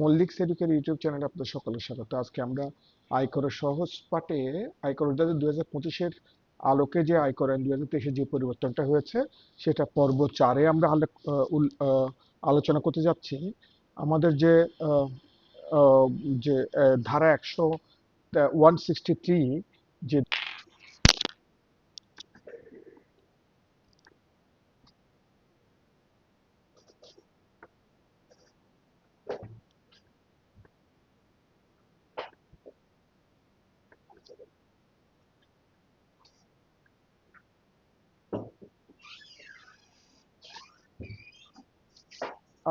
Mallick সেডুকের YouTube চ্যানেলে আপনাদের সকলের স্বাগত। আজকে আমরা আয়করের সহজ পাঠে, আয়কর দুই হাজার পঁচিশের আলোকে যে আয়কর দুই হাজার যে পরিবর্তনটা হয়েছে, সেটা পর্ব চারে আমরা আলোচনা করতে যাচ্ছি। আমাদের যে যে ধারা একশো ওয়ান সিক্সটি থ্রি যে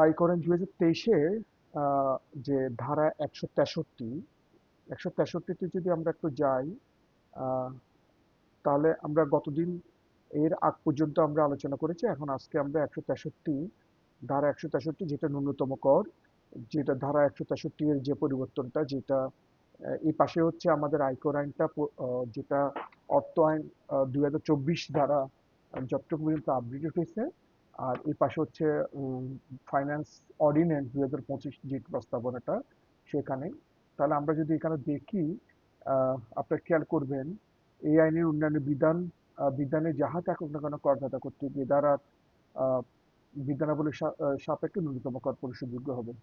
আয়কর আইন দুই হাজার তেইশে যে ধারা একশো তেষট্টি, একশো তেষট্টিতে যদি আমরা একটু যাই তাহলে আমরা গতদিন এর আগ পর্যন্ত আমরা আলোচনা করেছি, এখন আজকে আমরা একশো তেষট্টি, ধারা একশো তেষট্টি যেটা ন্যূনতম কর, যেটা ধারা একশো তেষট্টি এর যে পরিবর্তনটা যেটা এই পাশে হচ্ছে আমাদের আয়কর আইনটা যেটা অর্থ আইন দুই হাজার চব্বিশ ধারা যতটুকু পর্যন্ত আপডেটেড হয়েছে আর এই পাশে হচ্ছে ফাইন্যান্স অর্ডিন্যান্স দুই হাজার পঁচিশ যে প্রস্তাবনাটা সেখানে। তাহলে আমরা যদি এখানে দেখি আপনারা খেয়াল করবেন এই আইনের অন্যান্য বিধান বিধানে যাহা থাকুক না কেন করদাতা কর্তৃক এ দ্বারা আহ, বিধানাবলী সা- আহ, সাপেক্ষে ন্যূনতম কর পরিশোধযোগ্য হবে।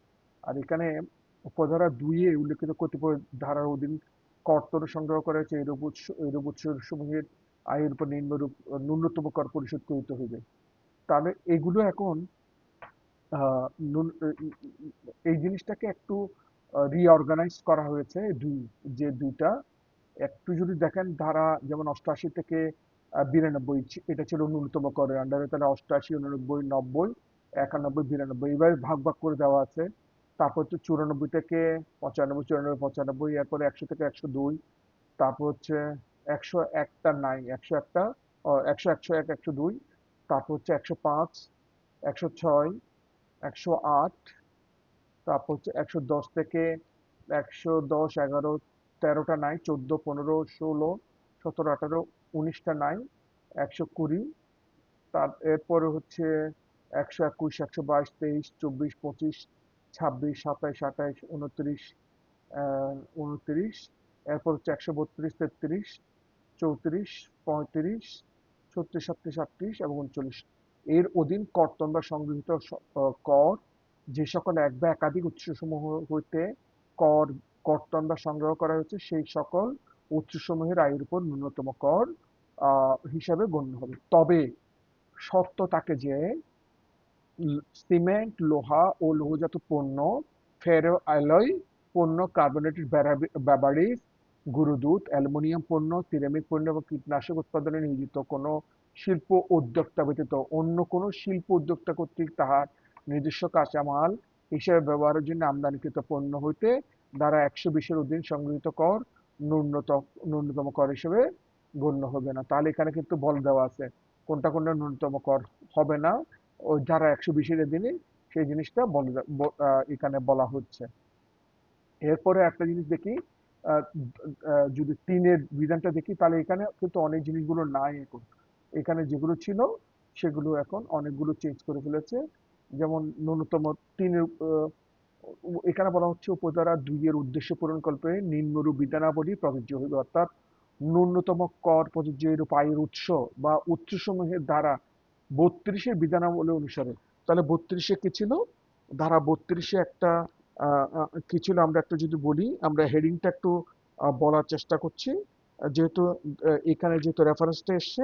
আর এখানে উপধারা দুইয়ে উল্লেখিত কতিপয় ধারার অধীন কর্তন সংগ্রহ করা হয়েছে এরূপ উৎস এরূপ উৎস সমূহের আয়ের উপর নিম্নরূপ ন্যূনতম কর পরিশোধ করিতে হইবে। তাহলে এগুলো এখন এই জিনিসটাকে একটু রিঅর্গানাইজ করা হয়েছে দুই, যে দুইটা। একটু যদি দেখেন ধারা যেমন অষ্টআশি থেকে বিরানব্বই এটা ছিল ন্যূনতম করের আন্ডারে তাহলে অষ্টআশি উননব্বই, নব্বই, একানব্বই, বিরানব্বই এইভাবে ভাগ ভাগ করে দেওয়া আছে। তারপর হচ্ছে চুরানব্বই থেকে পঁচানব্বই, চুরানব্বই, পঁচানব্বই, এরপরে একশো থেকে একশো দুই, তারপর হচ্ছে একশো একটা, নাই, একশো একটা একশো একশো এক, একশো দুই তারপর হচ্ছে একশো পাঁচ, একশো ছয়, একশো আট, তারপর হচ্ছে একশো দশ থেকে একশো দশ, এগারো, তেরোটা নাই, চোদ্দ, পনেরো, ষোলো, সতেরো, আঠারো, উনিশটা নাই, একশো কুড়ি, তার এরপরে হচ্ছে একশো একুশ, একশো বাইশ, তেইশ, চব্বিশ, পঁচিশ, ছাব্বিশ, সাতাইশ, আঠাইশ, উনত্রিশ উনত্রিশ, এরপর হচ্ছে একশো বত্রিশ, তেত্রিশ, চৌত্রিশ, পঁয়ত্রিশ ছত্রিশ সাতত্রিশ, আটত্রিশ এবং উনচল্লিশ। এর অধীন কর্তন বা সংগৃহীত কর, যে সকল এক বা একাধিক উৎসসমূহ হইতে কর কর্তন বা সংগ্রহ করা হয়েছে, সেই সকল উৎসসমূহের আয়ের উপর ন্যূনতম কর হিসাবে গণ্য হবে। তবে শর্ত থাকে যে সিমেন্ট, লোহা ও লৌহজাত পণ্য, ফেরো অ্যালয় পণ্য, কার্বনেটেড ব্যাবারিজ গুরুদুধ অ্যালুমিনিয়াম পণ্য, সিরামিক পণ্য এবং কীটনাশক উৎপাদনে নিয়োজিত কোনো শিল্প উদ্যোক্তা ব্যতীত অন্য কোনো শিল্প উদ্যোক্তা কর্তৃক তাহার নিজস্ব কাঁচামাল হিসেবে ব্যবহারের জন্য আমদানিকৃত পণ্য হইতে দ্বারা একশো বিশের অধীন সংগৃহীত কর ন্যূনতম ন্যূনতম কর হিসেবে গণ্য হবে না। তাহলে এখানে কিন্তু বল দেওয়া আছে, কোনটা কোনটা ন্যূনতম কর হবে না। ও যারা একশো বিশের দিনে সেই জিনিসটা এখানে বলা হচ্ছে। এরপরে একটা জিনিস দেখি যদি তিনের বিধানটা দেখি, তাহলে এখানে কিন্তু অনেক জিনিসগুলো নাই এখন। এখানে যেগুলো ছিল, সেগুলো এখন অনেকগুলো চেঞ্জ করে ফেলেছে। যেমন ন্যূনতম তিনের এখানে বলা হচ্ছে উপধারা দুইয়ের উদ্দেশ্য পূরণ পূরণকল্পে নিম্নরূপ বিধানাবলী প্রযোজ্য হইবে। অর্থাৎ ন্যূনতম কর প্রযোজ্য এরূপ আয়ের উৎস বা উৎসসমূহের দ্বারা বত্রিশের বিধানাবলী অনুসারে। তাহলে বত্রিশে কি ছিল? ধারা বত্রিশে একটা কি ছিল আমরা একটু যদি বলি, আমরা হেডিংটা একটু বলার চেষ্টা করছি। যেহেতু এখানে যেহেতু রেফারেন্সটা এসছে,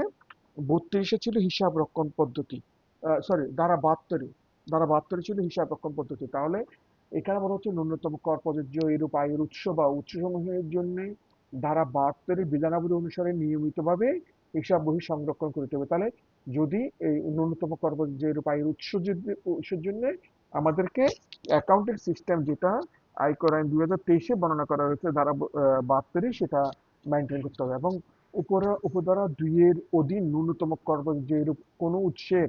বত্রিশে ছিল হিসাব রক্ষণ পদ্ধতি। সরি দ্বারা বাহাত্তরে ধারা বাহাত্তরে ছিল হিসাব রক্ষণ পদ্ধতি। তাহলে এখানে বলা হচ্ছে ন্যূনতম কর প্রযোজ্য এরূপ আয়ের উৎস বা উৎসসমূহের জন্য ধারা বাহাত্তরের বিধানাবলী অনুসারে নিয়মিতভাবে হিসাব বহি সংরক্ষণ করিতে হবে। তাহলে যদি এই ন্যূনতম কর প্রযোজ্য এরূপ আয়ের উৎস উৎসের জন্য আমাদেরকে অ্যাকাউন্টিং সিস্টেম যেটা আয়কর আইন দুই হাজার তেইশে বর্ণনা করা হয়েছে, ধারা বাহাত্তরে সেটা মেনটেন করতে হবে। এবং উপরে, উপধারা দুইয়ের অধীন ন্যূনতম কর প্রযোজ্য এরূপ কোনো উৎসের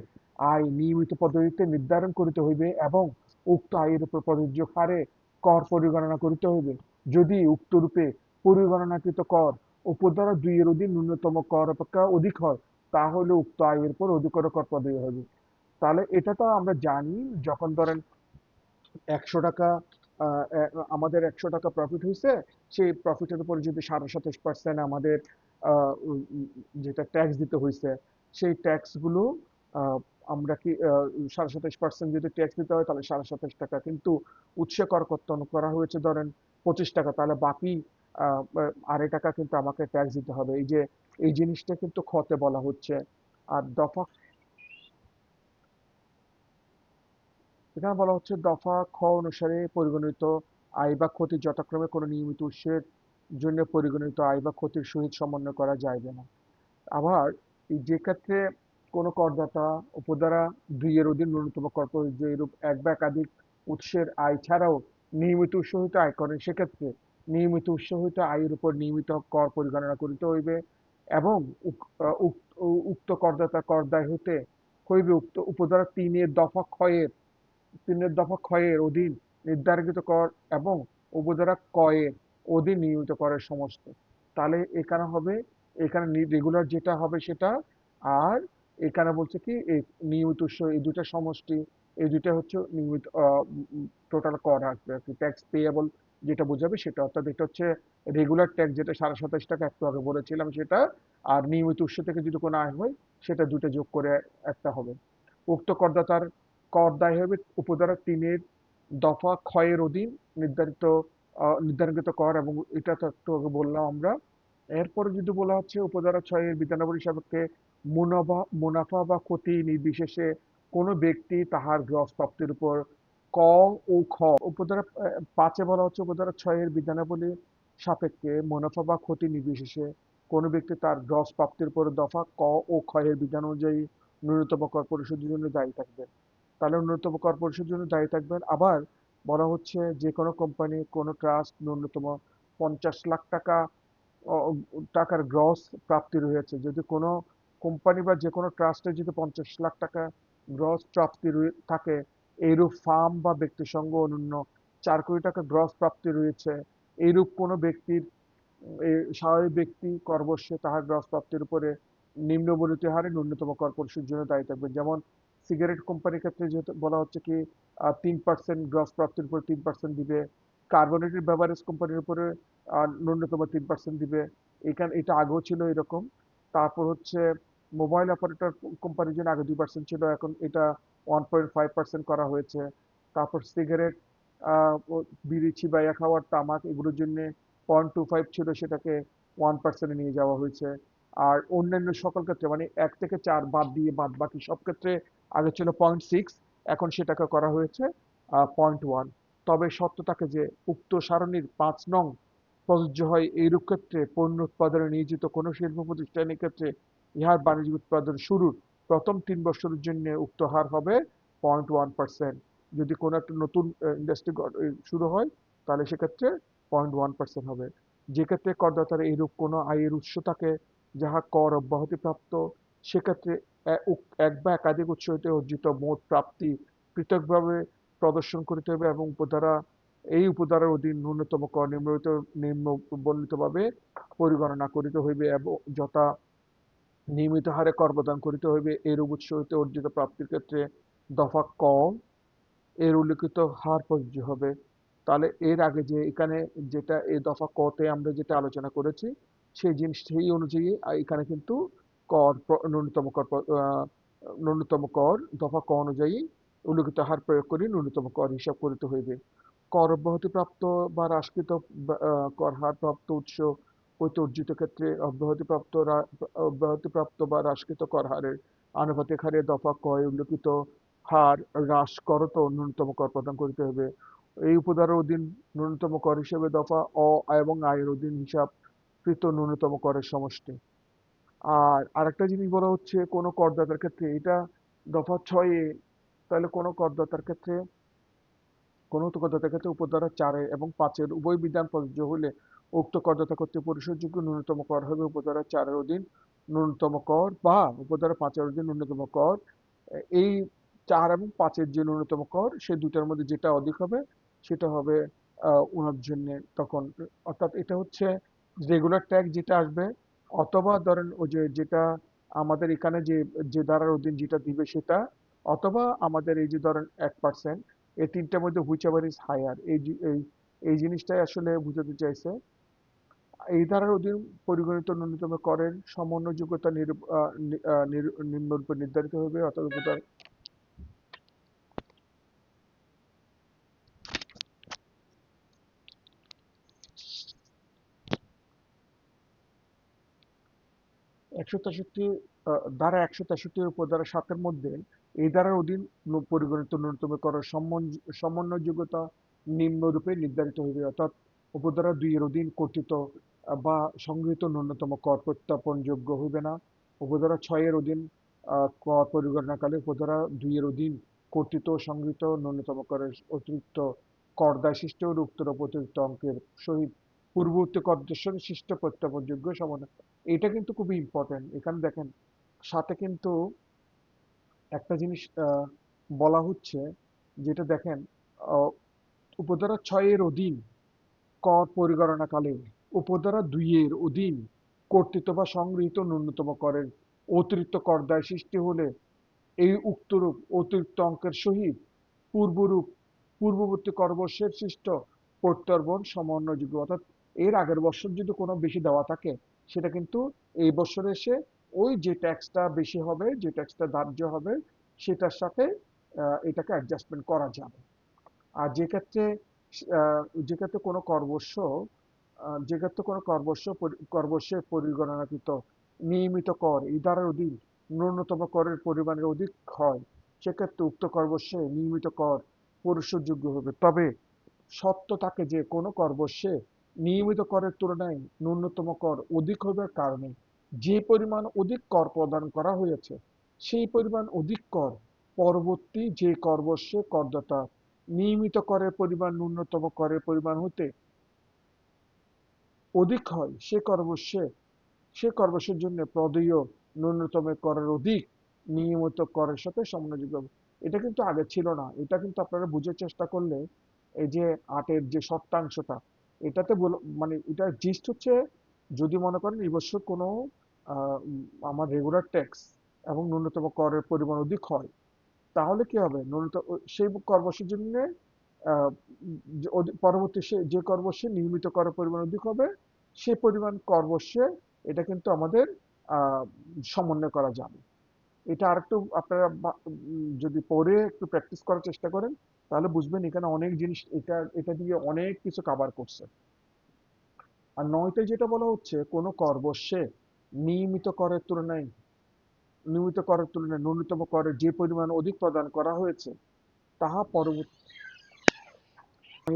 আয় নিয়মিত পদ্ধতিতে নির্ধারণ করিতে হইবে এবং উক্ত আয়ের উপর প্রযোজ্য হারে কর পরিগণনা করিতে হইবে। যদি উক্ত রূপে পরিগণনাকৃত কর উপধারা দুইয়ের অধীন ন্যূনতম কর অপেক্ষা অধিক হয়, তাহলে উক্ত আয়ের উপর অধিকতর কর প্রদায় হবে। তাহলে এটা তো আমরা জানি, যখন ধরেন একশো টাকা আমাদের একশো টাকা প্রফিট হয়েছে সেই প্রফিটের উপরে যদি সাড়ে সাতাশ পার্সেন্ট আমাদের যেটা ট্যাক্স দিতে হয়েছে সেই ট্যাক্সগুলো আমরা কি সাড়ে সাতাশ পার্সেন্ট যদি ট্যাক্স দিতে হয়, তাহলে সাড়ে সাতাশ টাকা কিন্তু উৎসে কর কর্তন করা হয়েছে ধরেন পঁচিশ টাকা, তাহলে বাকি আড়াই টাকা কিন্তু আমাকে ট্যাক্স দিতে হবে। এই যে, এই জিনিসটা কিন্তু খতে বলা হচ্ছে। আর দফা এখানে বলা হচ্ছে দফা খ অনুসারে পরিগণিত আয় বা ক্ষতি যথাক্রমে কোনো নিয়মিত উৎসের জন্য পরিগণিত আয় বা ক্ষতির সহিত সমন্বয় করা যাইবে না। আবার যে ক্ষেত্রে কোনো করদাতা উপদ্বারা দুই এর অধীন ন্যূনতম কর এরূপ এক বা একাধিক উৎসের আয় ছাড়াও নিয়মিত উৎস হইতে আয় করেন, সেক্ষেত্রে নিয়মিত উৎস হইতে আয়ের উপর নিয়মিত কর পরিগণনা করিতে হইবে এবং উক্ত করদাতা কর দায় হইতে হইবে উক্ত উপদ্বারা তিনের দফা ক্ষয়ের তিনের দফা ক্ষয়ের অধীন নির্ধারিত কর এবং উপধারা কয়ের অধীন নিয়মিত করের সমস্ত। তাহলে এখানে হবে, এখানে রেগুলার যেটা হবে সেটা, আর এখানে বলছে কি নিয়মিত উৎস, এই দুটা সমষ্টি, এই দুটা হচ্ছে নিয়মিত টোটাল কর আসবে আর কি। ট্যাক্স পেয়েবল যেটা বোঝাবে সেটা, অর্থাৎ এটা হচ্ছে রেগুলার ট্যাক্স যেটা সাড়ে সাতাশ টাকা একটু আগে বলেছিলাম সেটা, আর নিয়মিত উৎস থেকে যদি কোনো আয় হয়, সেটা দুটো যোগ করে একটা হবে। উক্ত করদাতার কর দায় হবে উপধারা তিনের দফা ক্ষয়ের অধীন নির্ধারিত নির্ধারিত কর এবং এটা তো একটু আগে বললাম আমরা। এরপরে যদি বলা হচ্ছে উপধারা ছয়ের বিধানাবলী সাপেক্ষে মুনাফা মুনাফা বা ক্ষতি নির্বিশেষে কোনো ব্যক্তি তাহার গ্রস প্রাপ্তির উপর ক ও খ উপধারা পাঁচে বলা হচ্ছে উপধারা ছয়ের বিধানাবলী সাপেক্ষে মুনাফা বা ক্ষতি নির্বিশেষে কোনো ব্যক্তি তার গ্রস প্রাপ্তির উপর দফা ক ও এর বিধান অনুযায়ী ন্যূনতম কর পরিশোধের জন্য দায়ী থাকবে। তাহলে ন্যূনতম কর পরিশোধের জন্য দায়ী থাকবেন। আবার বলা হচ্ছে যে কোনো কোম্পানি কোনো ট্রাস্ট ন্যূনতম পঞ্চাশ লাখ টাকা টাকার গ্রস প্রাপ্তি রয়েছে। যদি কোনো কোম্পানি বা যে কোনো ট্রাস্টের যদি পঞ্চাশ লাখ টাকা গ্রস প্রাপ্তি থাকে, এইরূপ ফার্ম বা ব্যক্তি সঙ্গ অনন্য চার কোটি টাকা গ্রস প্রাপ্তি রয়েছে, এইরূপ কোনো ব্যক্তির স্বাভাবিক ব্যক্তি করবর্ষে তাহার গ্রস প্রাপ্তির উপরে নিম্নবর্ণিত হারে ন্যূনতম কর পরিশোধের জন্য দায়ী থাকবে যেমন সিগারেট কোম্পানির ক্ষেত্রে যেহেতু বলা হচ্ছে কি তিন পার্সেন্ট গ্রস প্রাপ্তির উপর তিন পার্সেন্ট দিবে কার্বনেটেড বেভারেজ কোম্পানির উপরে ন্যূনতম তিন পার্সেন্ট দিবে। এখানে, এটা আগেও ছিল এরকম। তারপর হচ্ছে মোবাইল অপারেটর কোম্পানির জন্য আগে দুই পার্সেন্ট ছিল, এখন এটা ওয়ান পয়েন্ট ফাইভ পার্সেন্ট করা হয়েছে। তারপর সিগারেট বিড়ি চিবাইয়া খাওয়ার, তামাক এগুলোর জন্য পয়েন্ট টু ফাইভ ছিল, সেটাকে ওয়ান পার্সেন্টে নিয়ে যাওয়া হয়েছে। আর অন্যান্য সকল ক্ষেত্রে মানে এক থেকে চার বাদ দিয়ে বাদ বাকি সব ক্ষেত্রে আগে ছিল পয়েন্ট সিক্স এখন সেটাকে করা হয়েছে পয়েন্ট ওয়ান তবে শর্ত থাকে যে উক্ত সারণীর পাঁচ নং প্রযোজ্য হয় এইরূপ ক্ষেত্রে পণ্য উৎপাদনে নিয়োজিত কোনো শিল্প প্রতিষ্ঠানের ক্ষেত্রে ইহার বাণিজ্যিক উৎপাদন শুরুর প্রথম তিন বছরের জন্য উক্ত হার হবে পয়েন্ট ওয়ান পার্সেন্ট যদি কোনো একটা নতুন ইন্ডাস্ট্রি শুরু হয়, তাহলে সেক্ষেত্রে পয়েন্ট ওয়ান পার্সেন্ট হবে। যে ক্ষেত্রে করদাতার এইরূপ কোনো আয়ের উৎস থাকে, যাহা কর অব্যাহতিপ্রাপ্ত, সেক্ষেত্রে এক বা একাধিক উৎস হইতে অর্জিত মোট প্রাপ্তি পৃথকভাবে প্রদর্শন করিতে হবে এবং উপধারা, এই উপধারার অধীন ন্যূনতম কর নিম্নলিখিত, নিম্ন বর্ণিতভাবে পরিগণনা করিতে হইবে এবং যথা নিয়মিত হারে কর প্রদান করিতে হইবে এরূপ উৎস হইতে অর্জিত প্রাপ্তির ক্ষেত্রে দফা ক এর উল্লিখিত হার প্রযোজ্য হবে। তাহলে এর আগে যে এখানে যেটা, এই দফা কতে আমরা যেটা আলোচনা করেছি, সেই জিনিস, সেই অনুযায়ী এখানে কিন্তু কর ন্যূনতম কর ন্যূনতম কর, দফা ক অনুযায়ী উল্লিখিত হার প্রয়োগ করে ন্যূনতম কর হিসাব করিতে হইবে। কর অব্যাহতিপ্রাপ্ত বা হ্রাসকৃত কর হার প্রাপ্ত উৎস হইতে অর্জিত ক্ষেত্রে অব্যাহতিপ্রাপ্ত অব্যাহতিপ্রাপ্ত বা হ্রাসকৃত কর হারের আনুপাতিক হারে দফা কয় উল্লিখিত হার হ্রাস করত ন্যূনতম কর প্রদান করিতে হবে এই উপধারার অধীন ন্যূনতম কর হিসেবে দফা অ এবং আয়ের অধীন হিসাবকৃত ন্যূনতম করের সমষ্টি। আর আরেকটা জিনিস বলা হচ্ছে কোনো করদাতার ক্ষেত্রে, এটা দফা ছয়ে তাহলে কোনো করদাতার ক্ষেত্রে, কোনো করদাতার ক্ষেত্রে উপধারা চারে এবং পাঁচের উভয় বিধান প্রযোজ্য হলে উক্ত করদাতা কর্তৃক পরিশোধযোগ্য ন্যূনতম কর হবে উপধারা চারের অধীন ন্যূনতম কর বা উপধারা পাঁচের অধীন ন্যূনতম কর। এই চার এবং পাঁচের যে ন্যূনতম কর, সে দুটার মধ্যে যেটা অধিক হবে, সেটা হবে ওনার জন্য তখন। অর্থাৎ এটা হচ্ছে রেগুলার ট্যাক্স যেটা আসবে অথবা ধরেন ওই যে যেটা আমাদের এখানে যে যে ধারার অধীন যেটা দিবে সেটা, অথবা আমাদের এই যে ধরেন এক পার্সেন্ট এই তিনটার মধ্যে হুইচ এভার ইজ হায়ার এই এই জিনিসটাই আসলে বুঝাতে চাইছে। এই ধারার অধীন পরিগণিত ন্যূনতম করের সমন্বয়যোগ্যতা নিম্নরূপে নির্ধারিত হবে, অর্থাৎ একশো তেষট্টি ধারা একশো তেষট্টির উপধারা সাতের মধ্যে এই ধারার অধীন পরিগণিত ন্যূনতম করার সমন- সমন্বয়যোগ্যতা নিম্নরূপে নির্ধারিত হইবে। অর্থাৎ উপধারা দুইয়ের অধীন কর্তৃত বা সংগৃহীত ন্যূনতম কর প্রত্যাপনযোগ্য হইবে না। উপধারা ছয়ের অধীন কর পরিগণনাকালে উপধারা দুইয়ের অধীন কর্তৃত সংগৃহীত ন্যূনতম করের অতিরিক্ত কর দায় সৃষ্ট উক্তর অতিরিক্ত অঙ্কের সহিত পূর্ববর্তী কর্দেশের সৃষ্ট প্রত্যাপনযোগ্য সমান এটা কিন্তু খুবই ইম্পর্টেন্ট এখানে দেখেন, সাথে কিন্তু একটা জিনিস বলা হচ্ছে যেটা দেখেন উপধারা ছয়ের অধীন কর পরিগণনাকালে উপধারা দুইয়ের অধীন কর্তৃত্ব বা সংগৃহীত ন্যূনতম করের অতিরিক্ত কর দায় সৃষ্টি হলে এই উক্তরূপ অতিরিক্ত অঙ্কের সহিত পূর্বরূপ পূর্ববর্তী করবর্ষের সৃষ্ট প্রত্যর্পণ সমন্বয়যোগ্য। অর্থাৎ এর আগের বছর যদি কোনো বেশি দেওয়া থাকে সেটা কিন্তু এই বছর এসে ওই যে ট্যাক্সটা বেশি হবে যে ট্যাক্সটা ধার্য হবে সেটার সাথে এটাকে অ্যাডজাস্টমেন্ট করা যাবে। আর যে ক্ষেত্রে যে ক্ষেত্রে কোনো আহ, যে ক্ষেত্রে কোনো করবর্ষ পরি- পরিগণনাকৃত নিয়মিত কর এই ধারার অধীন ন্যূনতম করের পরিমাণের অধিক হয় সেক্ষেত্রে উক্ত করবর্ষে নিয়মিত কর পরিশোধযোগ্য হবে। তবে সত্য থাকে যে কোনো করবর্ষে নিয়মিত করের তুলনায় ন্যূনতম কর অধিক হবার কারণে যে পরিমাণ অধিক কর প্রদান করা হয়েছে, সেই পরিমাণ অধিক কর পরবর্তী যে করবর্ষে করদাতা নিয়মিত করের পরিমাণ, ন্যূনতম করের পরিমাণ হতে অধিক হয়, সে করবর্ষে সে করবর্ষের জন্য প্রদেয় ন্যূনতম করের অধিক নিয়মিত করের সাথে সমন্বয়যোগ্য। এটা কিন্তু আগে ছিল না। এটা কিন্তু আপনারা বুঝার চেষ্টা করলে এই যে আটের যে শতাংশটা এটাতে মানে এটা জিস্ট হচ্ছে যদি মনে করেন এই বছর কোনো আমার রেগুলার ট্যাক্স এবং ন্যূনতম করের পরিমাণ অধিক হয়, তাহলে কি হবে? ন্যূনতম, সেই করবর্ষের জন্য পরবর্তী সে, যে করবর্ষে নিয়মিত করের পরিমাণ অধিক হবে, সে পরিমাণ করবর্ষে এটা কিন্তু আমাদের সমন্বয় করা যাবে। এটা আরেকটু আপনারা যদি পরে একটু প্র্যাকটিস করার চেষ্টা করেন তাহলে বুঝবেন এখানে অনেক জিনিস, এটা এটা দিয়ে অনেক কিছু কভার করছে। আর নয়তে যেটা বলা হচ্ছে, কোনো করবর্ষে নিয়মিত করের তুলনায়, নিয়মিত করের তুলনায়, ন্যূনতম করের যে পরিমাণ অধিক প্রদান করা হয়েছে, তাহা পরবর্তী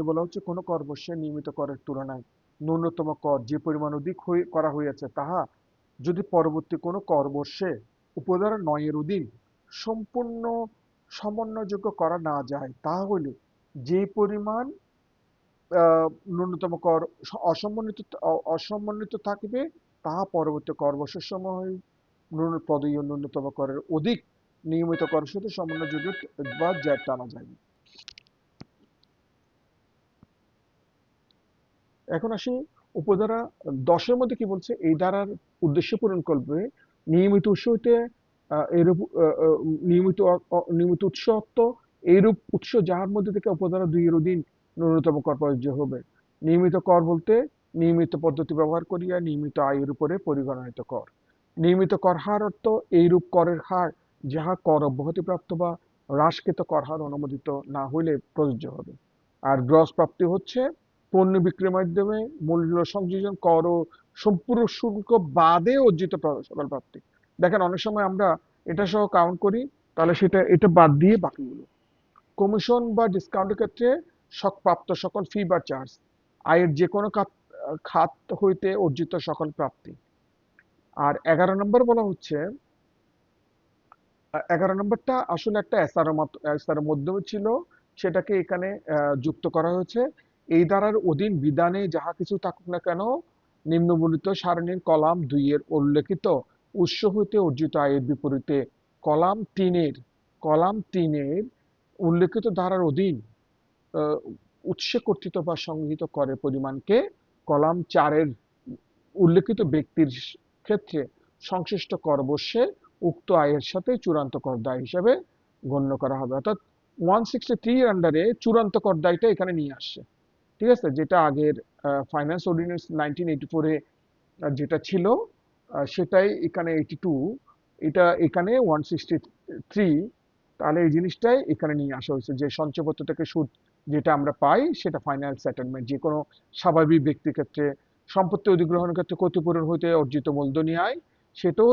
বলা হচ্ছে কোনো করবর্ষে নিয়মিত করের তুলনায় ন্যূনতম কর যে পরিমাণ অধিক করা হয়েছে, তাহা যদি পরবর্তী কোনো করবর্ষে উপধারা নয়ের অধীন সম্পূর্ণ সমন্বয়যোগ্য করা না যায়, তাহলে যে পরিমাণ ন্যূনতম কর অসমন্বিত অসমন্বিত থাকবে তাহা পরবর্তী করবর্ষের সময় প্রদেয় ন্যূনতম করের অধিক নিয়মিত করের সাথে সমন্বয়যোগ্য বা জ্যাট টানা যায় এখন আসি উপধারা দশের মধ্যে কি বলছে? এই ধারার উদ্দেশ্য পূরণ করবে। নিয়মিত উৎস হইতে এরূপ নিয়মিত নিয়মিত উৎস অর্থ, এইরূপ উৎস যাহার মধ্যে থেকে উপধারা দুইয়ের অধীন ন্যূনতম কর প্রযোজ্য হবে। নিয়মিত কর বলতে নিয়মিত পদ্ধতি ব্যবহার করিয়া নিয়মিত আয়ের উপরে পরিগণিত কর। নিয়মিত কর হার অর্থ এইরূপ করের হার যাহা কর অব্যাহতিপ্রাপ্ত বা হ্রাসকৃত কর হার অনুমোদিত না হইলে প্রযোজ্য হবে। আর গ্রস প্রাপ্তি হচ্ছে পণ্য বিক্রির মাধ্যমে মূল্য সংযোজন কর ও সম্পূর্ণ শুল্ক বাদে অর্জিত সকল প্রাপ্তি। দেখেন, অনেক সময় আমরা এটা সহ কাউন্ট করি, তাহলে সেটা, এটা বাদ দিয়ে বাকিগুলো। কমিশন বা ডিসকাউন্টের ক্ষেত্রে প্রাপ্ত সকল ফি বা চার্জ আয়ের যে কোনো খাত হইতে অর্জিত সকল প্রাপ্তি। আর এগারো নম্বর বলা হচ্ছে এগারো নম্বরটা আসলে একটা এসআর এসআর মধ্যেও ছিল, সেটাকে এখানে যুক্ত করা হয়েছে। এই ধারার অধীন বিধানে যাহা কিছু থাকুক না কেন নিম্নবর্ণিত সারণীর কলাম দুইয়ের উল্লেখিত উৎস হইতে অর্জিত আয়ের বিপরীতে কলাম তিনের কলাম তিনের উল্লেখিত ধারার অধীন উৎসে কর্তৃত বা সংগৃহীত করের পরিমাণকে কলাম চারের উল্লেখিত ব্যক্তির ক্ষেত্রে সংশ্লিষ্ট করবর্ষে উক্ত আয়ের সাথে চূড়ান্ত কর দায় হিসাবে গণ্য করা হবে। অর্থাৎ ওয়ান সিক্সটি থ্রি আন্ডারে চূড়ান্ত কর দায়টা এখানে নিয়ে আসছে। ঠিক আছে? যেটা আগের ফাইন্যান্স অর্ডিন্যান্স নাইনটিন এইটি ফোরে যেটা ছিল সেটাই এখানে এইটি টু এটা এখানে ওয়ান সিক্সটি থ্রি তাহলে এই জিনিসটাই এখানে নিয়ে আসা হয়েছে যে সঞ্চয়পত্র থেকে সুদ যেটা আমরা পাই, সেটা ফাইনাল সেটেলমেন্ট যে কোনো স্বাভাবিক ব্যক্তির ক্ষেত্রে, সম্পত্তি অধিগ্রহণের ক্ষেত্রে ক্ষতিপূরণ হইতে অর্জিত মূলধনী আয় সেটাও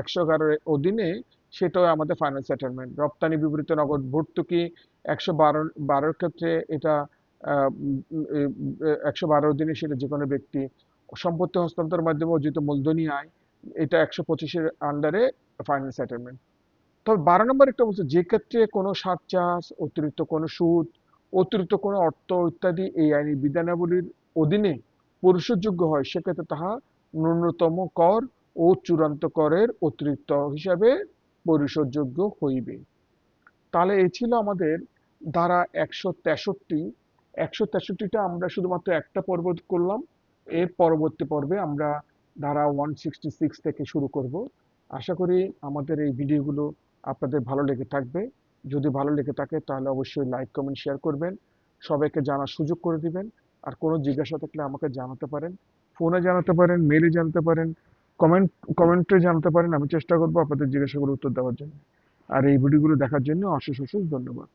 একশো এগারোর অধীনে, সেটাও আমাদের ফাইনাল সেটেলমেন্ট রপ্তানি বিবৃত নগদ ভর্তুকি একশো বারো, বারোর ক্ষেত্রে এটা একশো বারোর দিনে সেটা যে কোনো ব্যক্তি সম্পত্তি হস্তান্তরের মাধ্যমে অর্জিত মূলধনী আয় এটা একশো পঁচিশের আন্ডারে ফাইনাল সেটেলমেন্ট তবে বারো নম্বর একটা বলছে, যে ক্ষেত্রে কোনো সার চাষ, অতিরিক্ত কোনো সুদ, অতিরিক্ত কোনো অর্থ ইত্যাদি এই আইনি বিধানাবলীর অধীনে পরিশোধযোগ্য হয়, সেক্ষেত্রে তাহা ন্যূনতম কর ও চূড়ান্ত করের অতিরিক্ত হিসাবে পরিশোধযোগ্য হইবে। তাহলে এই ছিল আমাদের ধারা একশো তেষট্টি। একশো তেষট্টিটা আমরা শুধুমাত্র একটা পর্ব করলাম। এর পরবর্তী পর্বে আমরা ধারা ওয়ান সিক্সটি সিক্স থেকে শুরু করব। আশা করি আমাদের এই ভিডিওগুলো আপনাদের ভালো লেগে থাকবে। যদি ভালো লেগে থাকে তাহলে অবশ্যই লাইক কমেন্ট শেয়ার করবেন। সবাইকে জানার সুযোগ করে দিবেন। আর কোনো জিজ্ঞাসা থাকলে আমাকে জানাতে পারেন। ফোনে জানাতে পারেন মেলে জানাতে পারেন কমেন্ট কমেন্টে জানাতে পারেন। আমি চেষ্টা করব আপনাদের জিজ্ঞাসাগুলো উত্তর দেওয়ার জন্য। আর এই ভিডিওগুলো দেখার জন্য অশেষ অশেষ ধন্যবাদ।